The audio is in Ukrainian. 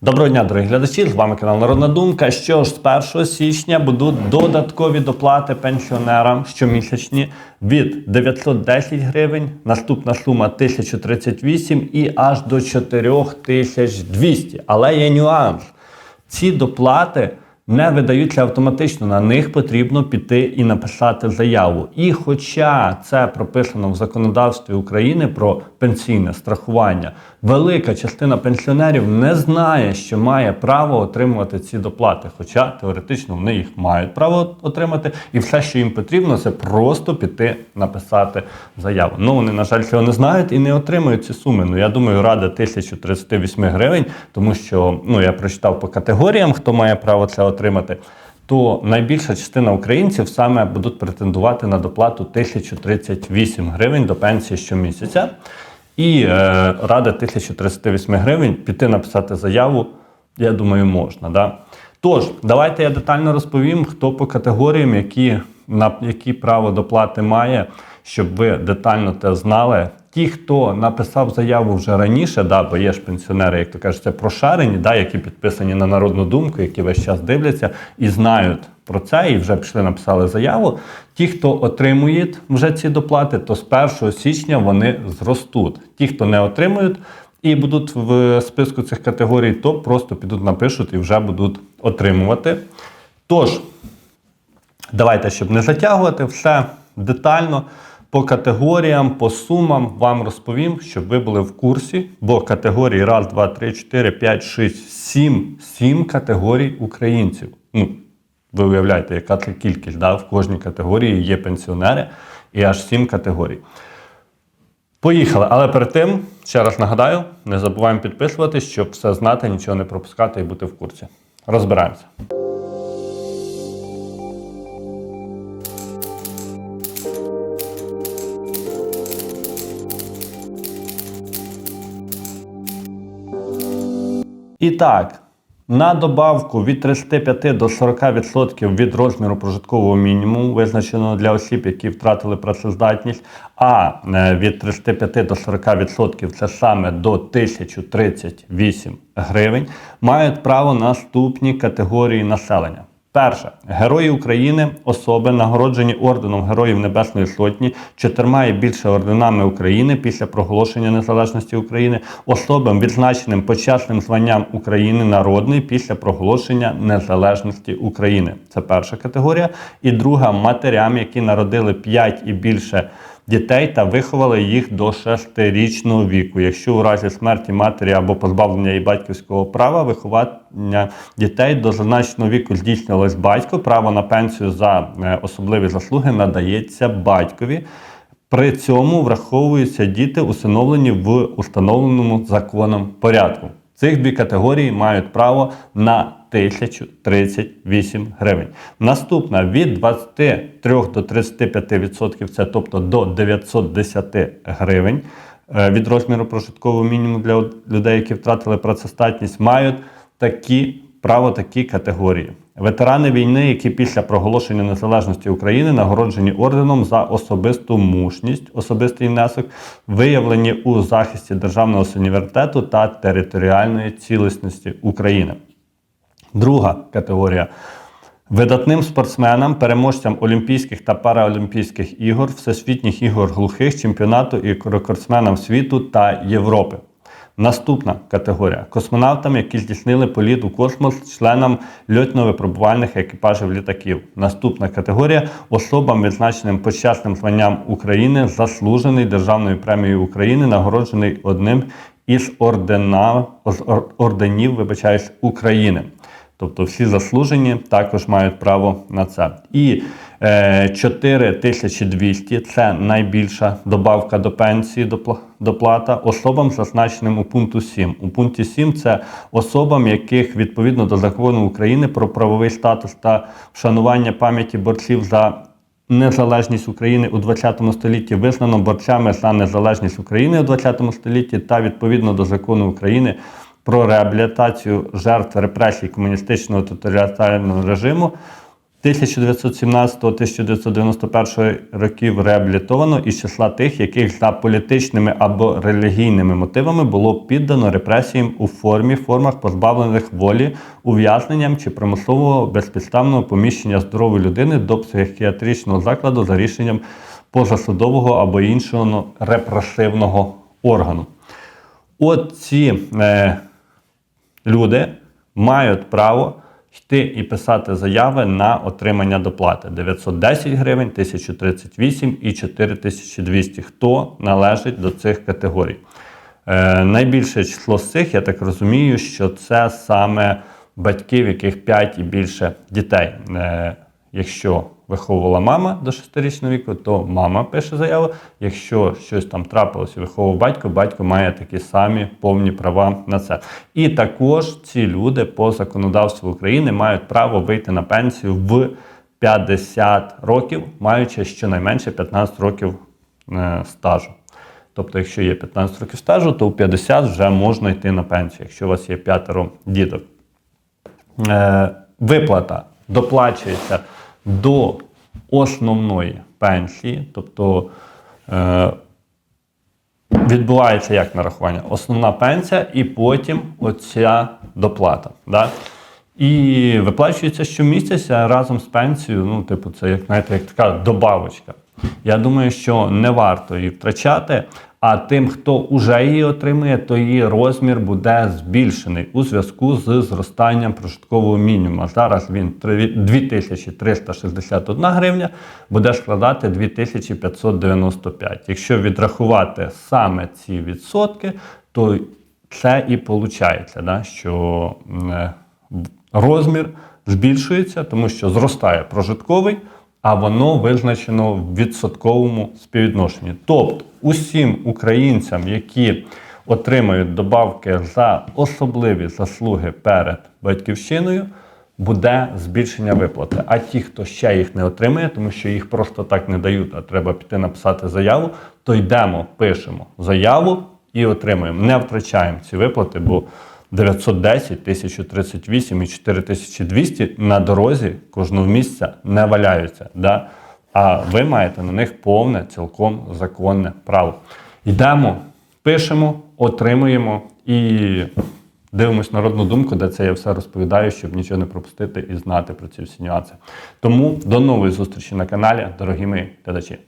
Доброго дня, дорогі глядачі! З вами канал Народна Думка. Що ж, з 1 січня будуть додаткові доплати пенсіонерам щомісячні від 910 гривень, наступна сума 1038 і аж до 4200. Але є нюанс. Ці доплати не видаються автоматично. На них потрібно піти і написати заяву. І хоча це прописано в законодавстві України про пенсійне страхування, велика частина пенсіонерів не знає, що має право отримувати ці доплати. Хоча теоретично вони їх мають право отримати, і все, що їм потрібно, це просто піти написати заяву. Ну вони, на жаль, цього не знають і не отримують ці суми. Ну я думаю, рада 1038 гривень, тому що ну я прочитав по категоріям, хто має право це отримати. То найбільша частина українців саме будуть претендувати на доплату 1038 гривень до пенсії щомісяця. І е, рада 1038 гривень піти написати заяву, я думаю, можна. Да? Тож, давайте я детально розповім, хто по категоріям, які, на які право доплати має, щоб ви детально те знали. Ті, хто написав заяву вже раніше, да, бо є ж пенсіонери, як то кажуть, це прошарені, да, які підписані на народну думку, які весь час дивляться і знають про це, і вже пішли написали заяву. Ті, хто отримують вже ці доплати, то з 1 січня вони зростуть. Ті, хто не отримують і будуть в списку цих категорій, то просто підуть напишуть і вже будуть отримувати. Тож, давайте, щоб не затягувати, все детально по категоріям, по сумам вам розповім, щоб ви були в курсі, бо категорії 1, 2, 3, 4, 5, 6, 7, 7 категорій українців. Ну, ви уявляєте, яка це кількість, да? в кожній категорії є пенсіонери і аж 7 категорій. Поїхали. Але перед тим, ще раз нагадаю, не забуваємо підписуватись, щоб все знати, нічого не пропускати і бути в курсі. Розбираємося. І так, на добавку від 35 до 40% від розміру прожиткового мінімуму, визначеного для осіб, які втратили працездатність, а е, від 35 до 40% це саме до 1038 гривень, мають право наступні категорії населення. Перше, герої України, особи, нагороджені орденом Героїв Небесної Сотні, чотирма і більше орденами України після проголошення незалежності України, особам, відзначеним почесним званням України народний після проголошення незалежності України. Це перша категорія. І друга матерям, які народили 5 і більше дітей та виховали їх до 6-річного віку. Якщо у разі смерті матері або позбавлення її батьківського права виховання дітей до зазначеного віку здійснювалось батько, право на пенсію за е, особливі заслуги надається батькові. При цьому враховуються діти, усиновлені в установленому законом порядку. Цих дві категорії мають право на 1038 гривень. Наступна від 23 до 35%, це тобто до 910 гривень е, від розміру прожиткового мінімуму для людей, які втратили працездатність, мають такі право такі категорії. Ветерани війни, які після проголошення незалежності України нагороджені орденом за особисту мужність, особистий внесок, виявлені у захисті державного суверенітету та територіальної цілісності України. Друга категорія. Видатним спортсменам, переможцям Олімпійських та Параолімпійських ігор, всесвітніх ігор глухих, чемпіонату і рекордсменам світу та Європи. Наступна категорія космонавтам, які здійснили політ у космос членам льотно-випробувальних екіпажів літаків. Наступна категорія особам, відзначеним почесним званням України, заслужений Державною премією України, нагороджений одним із ордена, орденів, вибачаюсь, України. Тобто всі заслужені також мають право на це. І е, 4200 – це найбільша добавка до пенсії допла- доплата особам, зазначеним у пункту 7. У пункті 7 це особам, яких відповідно до закону України про правовий статус та вшанування пам'яті борців за незалежність України у 20 столітті визнано борцями за незалежність України у 20 столітті та відповідно до закону України про реабілітацію жертв репресій комуністичного тоталітарного режиму 1917-1991 років реабілітовано із числа тих, яких за політичними або релігійними мотивами було піддано репресіям у формі, формах позбавлених волі, ув'язненням чи примусового безпідставного поміщення здорової людини до психіатричного закладу за рішенням позасудового або іншого репресивного органу. От ці е, люди мають право йти і писати заяви на отримання доплати 910 гривень, 1038 і 4200. Хто належить до цих категорій? Е, найбільше число з цих, я так розумію, що це саме батьки, в яких 5 і більше дітей. Е, якщо виховувала мама до 6-річного віку, то мама пише заяву. Якщо щось там трапилося, виховував батько, батько має такі самі повні права на це. І також ці люди по законодавству України мають право вийти на пенсію в 50 років, маючи щонайменше 15 років е, стажу. Тобто, якщо є 15 років стажу, то в 50 вже можна йти на пенсію, якщо у вас є п'ятеро діток. Е, виплата доплачується до основної пенсії, тобто е, відбувається як нарахування? Основна пенсія і потім оця доплата. Да? І виплачується щомісяця разом з пенсією. Ну, типу, це як знаєте, як така добавочка. Я думаю, що не варто її втрачати. А тим, хто вже її отримує, то її розмір буде збільшений у зв'язку з зростанням прожиткового мінімуму. Зараз він 2361 гривня, буде складати 2595. Якщо відрахувати саме ці відсотки, то це і виходить, да, що е, розмір збільшується, тому що зростає прожитковий а воно визначено в відсотковому співвідношенні. Тобто усім українцям, які отримають добавки за особливі заслуги перед батьківщиною, буде збільшення виплати. А ті, хто ще їх не отримає, тому що їх просто так не дають, а треба піти написати заяву, то йдемо, пишемо заяву і отримуємо. Не втрачаємо ці виплати, бо 910, 1038 і 4200 на дорозі кожного місця не валяються. Да? А ви маєте на них повне, цілком законне право. Йдемо, пишемо, отримуємо і дивимось народну думку, де це я все розповідаю, щоб нічого не пропустити і знати про ці всі нюанси. Тому до нової зустрічі на каналі, дорогі мої глядачі.